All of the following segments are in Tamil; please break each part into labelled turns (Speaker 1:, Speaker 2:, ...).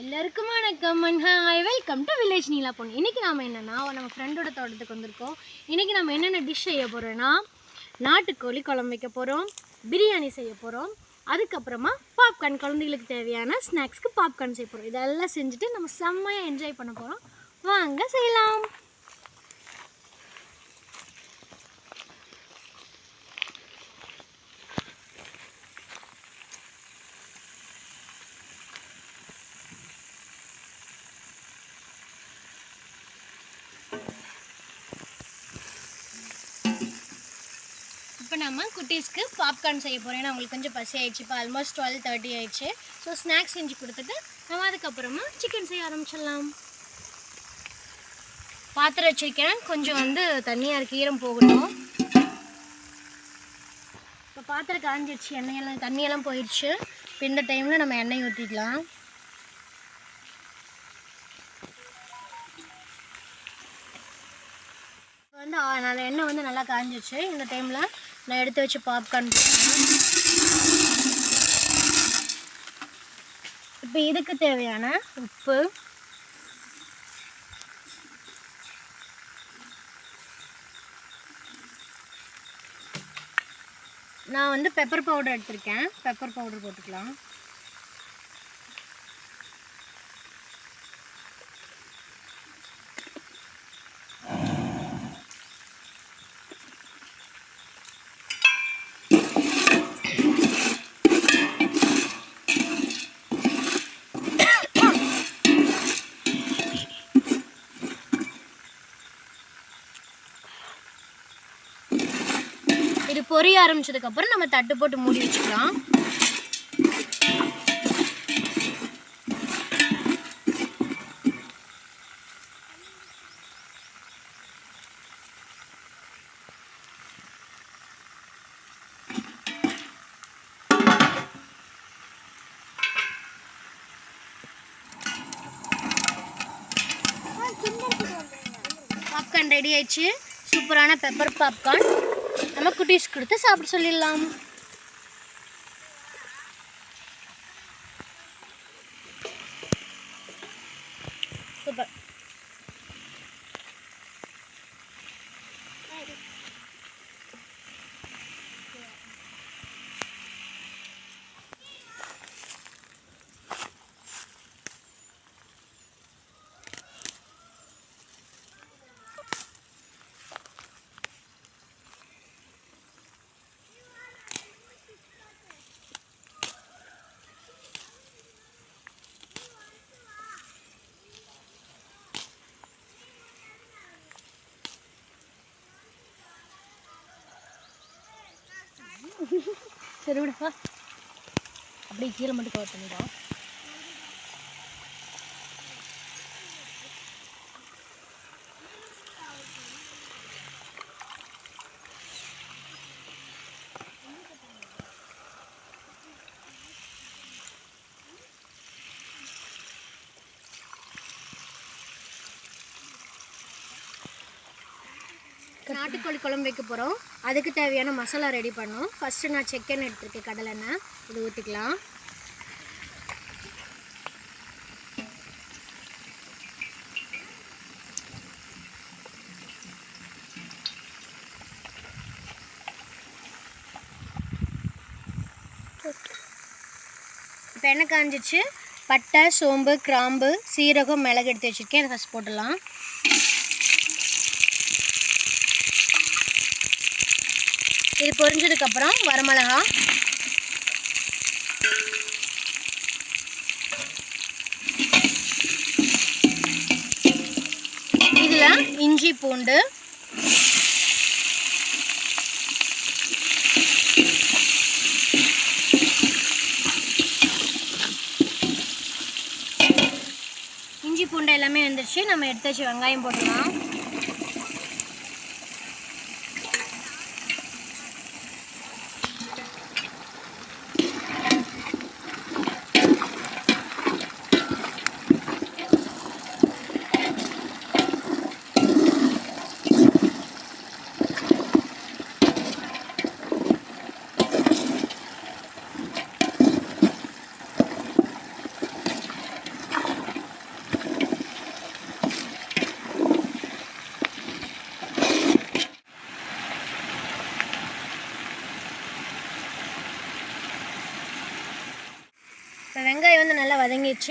Speaker 1: எல்லாருக்கும் வணக்கம். And hi welcome to village Neela பொண்ணு இன்றைக்கி நாம் என்னென்னா நம்ம ஃப்ரெண்டோட தோட்டத்துக்கு வந்திருக்கோம். இன்றைக்கி நம்ம என்னென்ன டிஷ் செய்ய போகிறோன்னா நாட்டுக்கோழி குழம்பு வைக்க போகிறோம் பிரியாணி செய்ய போகிறோம் அதுக்கப்புறமா பாப்கார்ன் குழந்தைகளுக்கு தேவையான ஸ்நாக்ஸ்க்கு பாப்கார்ன் செய்ய போகிறோம் இதெல்லாம் செஞ்சுட்டு நம்ம செம்மையாக என்ஜாய் பண்ண போகிறோம் வாங்க செய்யலாம். இப்போ நம்ம குட்டீஸ்க்கு பாப்கார்ன் செய்ய போகிறோம் ஏன்னா அவங்களுக்கு கொஞ்சம் பசி ஆயிடுச்சு. இப்போ ஆல்மோஸ்ட் டுவெல் தேர்ட்டி ஆயிடுச்சு. ஸோ ஸ்நாக்ஸ் செஞ்சு கொடுத்துட்டு நம்ம அதுக்கப்புறமா சிக்கன் செய்ய ஆரம்பிச்சிடலாம். பாத்திரம் வச்சுருக்கேன். கொஞ்சம் வந்து தண்ணியாக இருக்கு ஈரம் போகணும் இப்போ பாத்திரம் காஞ்சிடுச்சு எண்ணெயெல்லாம் தண்ணியெல்லாம் போயிடுச்சு இப்போ இந்த டைமில் நம்ம எண்ணெய் ஊற்றிக்கலாம் இப்போ வந்து நல்ல எண்ணெய் வந்து நல்லா காஞ்சிடுச்சு இந்த டைமில் நான் எடுத்து வச்சு பாப்கார்ன் இப்போ இதுக்கு தேவையான உப்பு. நான் வந்து பெப்பர் பவுடர் எடுத்திருக்கேன். பெப்பர் பவுடர் போட்டுக்கலாம். பொரிய ஆரம்பிச்சதுக்கப்புறம் நம்ம தட்டு போட்டு மூடி வச்சுக்கலாம். பாப்கார்ன் ரெடி ஆயிடுச்சு. சூப்பரான பெப்பர் பாப்கார்ன் நம்ம குட்டீஸ் கொடுத்து சாப்பிட சொல்லிடலாம். சரி விடுப்பா அப்படியே கீழே மட்டும் கவர் பண்ணிடும் நாட்டுக்கோழி குழம்பு வைக்க போகிறோம் அதுக்கு தேவையான மசாலா ரெடி பண்ணோம். ஃபஸ்ட்டு நான் செக்கன் எடுத்துருக்கேன் கடலெண்ணெய் இது ஊற்றிக்கலாம் இப்போ எண்ணெய் காஞ்சிச்சு? பட்டை சோம்பு கிராம்பு சீரகம் மிளகு எடுத்து வச்சுருக்கேன். அதை ஃபஸ்ட் போட்டுடலாம். இது பொரிஞ்சதுக்கப்புறம் வரமிளகா. இதில் இஞ்சி பூண்டு. இஞ்சி பூண்டு எல்லாமே வந்துருச்சு. நம்ம எடுத்து வச்சு வெங்காயம் போட்டுக்கலாம்.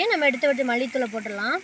Speaker 1: நம்ம எடுத்து விட்டு மல்லித்தூளை போட்டுடலாம்.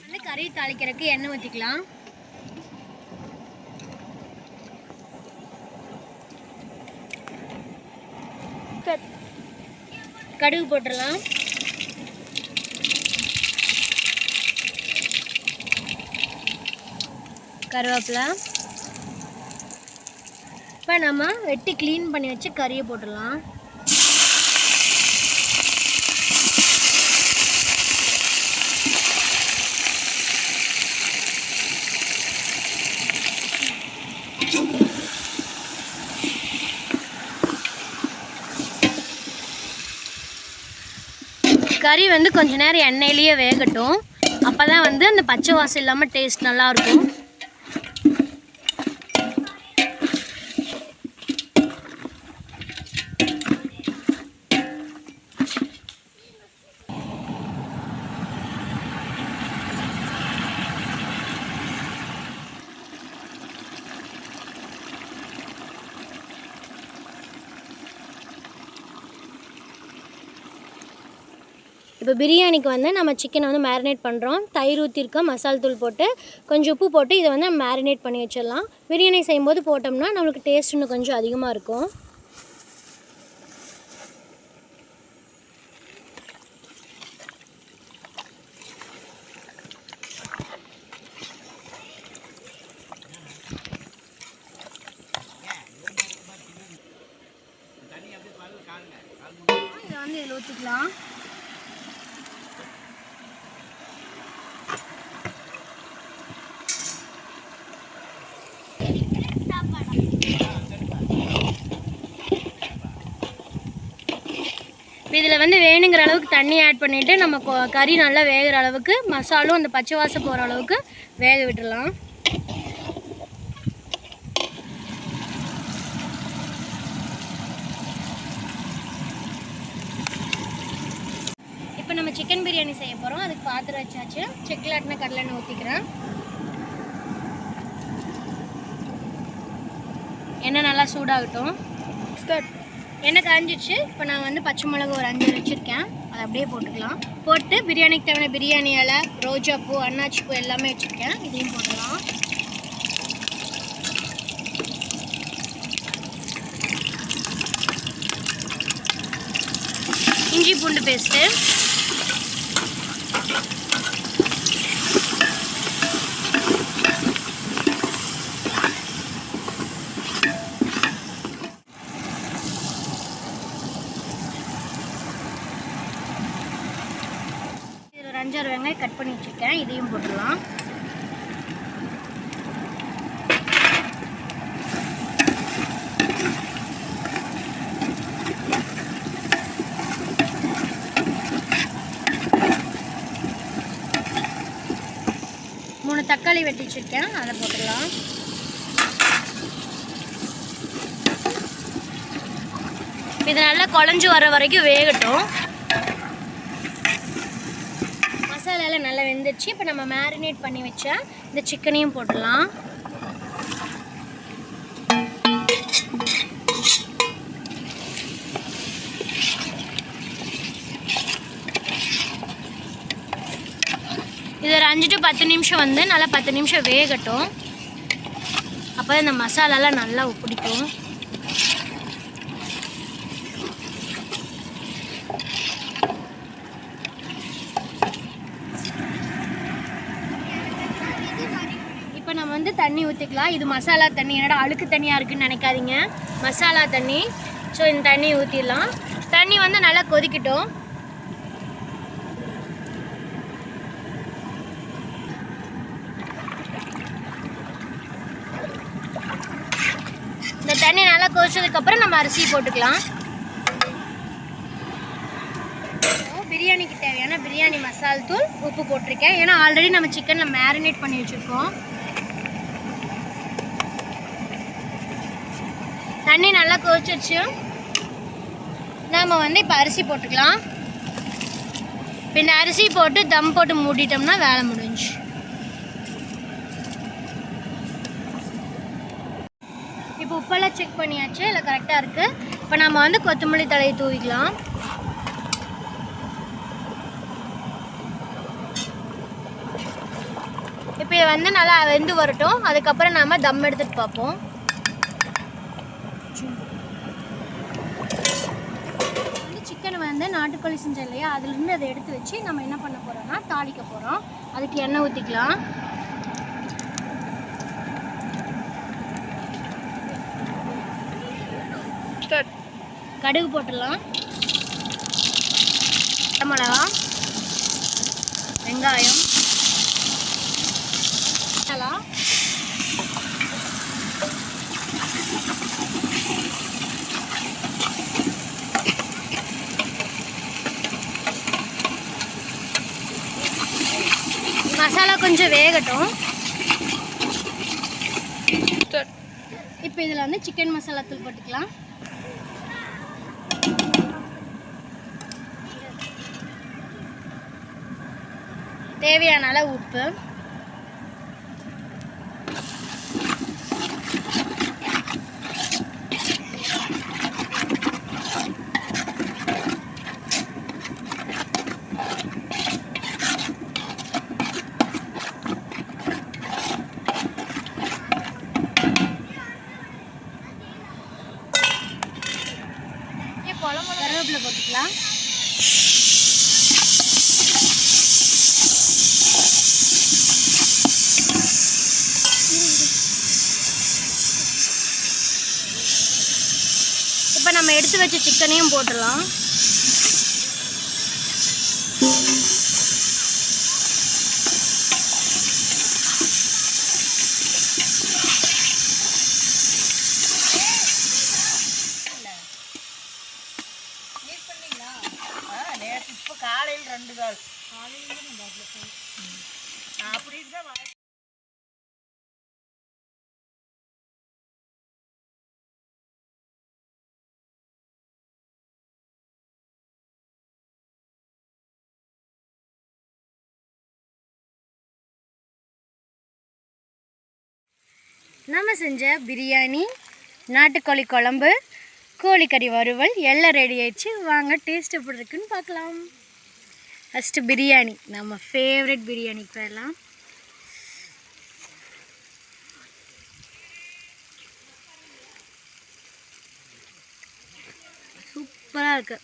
Speaker 1: வந்து கறி தாளிக்கிறதுக்கு எண்ணெய் ஊற்றிக்கலாம் கடுகு போட்டுடலாம். கருவேப்பிலை. இப்போ நம்ம வெட்டி க்ளீன் பண்ணி வச்சு கறியை போட்டுடலாம். கறி வந்து கொஞ்ச நேரம் எண்ணெயிலேயே வேகட்டும். அப்போ தான் வந்து அந்த பச்சை வாசம் இல்லாமல் டேஸ்ட் நல்லாயிருக்கும். இப்போ பிரியாணிக்கு வந்து நம்ம சிக்கனை வந்து மேரினேட் பண்ணுறோம் தயிர் ஊற்றிருக்கோம் மசால் தூள் போட்டு கொஞ்சம் உப்பு போட்டு இதை வந்து மேரினேட் பண்ணி வச்சிடலாம். பிரியாணி செய்யும்போது போட்டோம்னா நம்மளுக்கு டேஸ்ட் இன்னும் கொஞ்சம் அதிகமாக இருக்கும் இதை வந்து இதில் ஊற்றிக்கலாம் இப்போ இதில் வந்து வேணுங்கிற அளவுக்கு தண்ணி ஆட் பண்ணிவிட்டு நம்ம கொ- கறி நல்லா வேகிற அளவுக்கு மசாலும் அந்த பச்சை வாசம் போகிற அளவுக்கு வேக விட்டுடலாம். இப்போ நம்ம சிக்கன் பிரியாணி செய்ய போகிறோம் அதுக்கு பாத்திரம் வச்சாச்சு. செக்கிலாட்டின கடலெண்ணெய் ஊற்றிக்கிறேன் எண்ணெய் நல்லா சூடாகட்டும். எண்ணெய் காஞ்சிச்சு? இப்போ நான் வந்து பச்சை மிளகு ஒரு அஞ்சு வச்சுருக்கேன். அதை அப்படியே போட்டுக்கலாம். போட்டு பிரியாணிக்கு தேவையான பிரியாணி இலை ரோஜா பூ அன்னாச்சி பூ எல்லாமே வச்சுருக்கேன். இதையும் போட்டுக்கலாம். இஞ்சி பூண்டு பேஸ்ட்டு இதில் ஒரு அஞ்சாறு வெங்காயம் கட் பண்ணி வச்சுருக்கேன். இதையும் போட்டுடலாம். மூணு தக்காளி வெட்டி வச்சுருக்கேன். அதை போட்டுடலாம். இது நல்லா குழஞ்சி வர வரைக்கும் வேகட்டும். வச்சு இப்போ நம்ம மேரினேட் பண்ணி வச்ச இந்த சிக்கனையும் போட்டுடலாம். இது ஒரு அஞ்சு டு பத்து நிமிஷம் வந்து நல்லா பத்து நிமிஷம் வேகட்டும். அப்போ இந்த மசாலாலாம் நல்லா பிடிக்கும் இப்போ நம்ம வந்து தண்ணி ஊற்றிக்கலாம் இது மசாலா தண்ணி. என்னோட அழுக்கு தண்ணியாக இருக்குதுன்னு நினைக்காதீங்க. மசாலா தண்ணி. ஸோ இந்த தண்ணி ஊற்றிடலாம் தண்ணி வந்து நல்லா கொதிக்கட்டும். இந்த தண்ணி நல்லா கொதிச்சதுக்கப்புறம் நம்ம அரிசி போட்டுக்கலாம். பிரியாணிக்கு தேவையான பிரியாணி மசால் தூள் உப்பு போட்டிருக்கேன். ஏன்னா ஆல்ரெடி நம்ம சிக்கனில் மேரினேட் பண்ணி வச்சுருக்கோம். தண்ணி நல்லா கொதிச்சிருச்சு. நாம் வந்து இப்போ அரிசி போட்டுக்கலாம். பின்ன அரிசி போட்டு தம் போட்டு மூடிட்டோம்னா வேலை முடிஞ்சு. இப்போ உப்பெல்லாம் செக் பண்ணியாச்சு இல்லை கரெக்டாக இருக்குது இப்போ நம்ம வந்து கொத்தமல்லி தலையை தூவிக்கலாம். இப்போ வந்து நல்லா வெந்து வரட்டும். அதுக்கப்புறம் நாம் தம் எடுத்துகிட்டு பார்ப்போம் வந்து சிக்கன் வந்து நாட்டுக்கோழி செஞ்சோம் இல்லையா? அதுலேருந்து அதை எடுத்து வச்சு நம்ம என்ன பண்ண போகிறோம்னா தாளிக்க போகிறோம் அதுக்கு எண்ணெய் ஊற்றிக்கலாம் கடுகு போட்டுடலாம். மிளகா. வெங்காயம். மசாலா மசாலா கொஞ்சம் வேகட்டும். இப்போ இதில் வந்து சிக்கன் மசாலா தூள் போட்டுக்கலாம். தேவையான அளவு உப்பு. கருவேப்பிலை இப்போ நம்ம எடுத்து வச்ச சிக்கனையும் போட்டுடலாம். நம்ம செஞ்ச பிரியாணி நாட்டுக்கோழி குழம்பு கோழிக்கறி வறுவல் எல்லாம் ரெடி ஆயிடுச்சு. வாங்க டேஸ்ட் எப்படி இருக்குன்னு பார்க்கலாம். ஃபஸ்ட்டு பிரியாணி நம்ம ஃபேவரட் பிரியாணிக்கு போயிடலாம் சூப்பராக இருக்கு.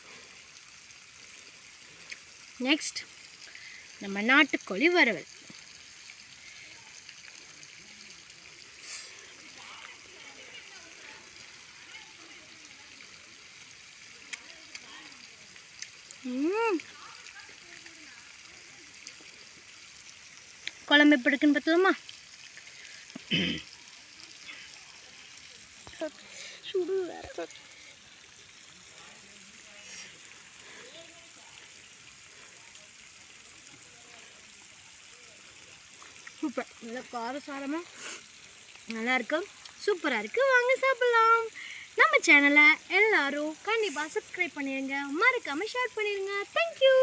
Speaker 1: நெக்ஸ்ட் நம்ம நாட்டுக்கோழி வறுவல். குழம்பு எப்படி இருக்குன்னு பார்த்தலாமா. சூப்பர். நல்லா காரசாரமாக நல்லா இருக்கும் சூப்பராக இருக்குது வாங்க சாப்பிடலாம். நம்ம சேனலை எல்லாரும் கண்டிப்பாக சப்ஸ்கிரைப் பண்ணிடுங்க மறக்காமல் ஷேர் பண்ணிடுங்க தேங்க்யூ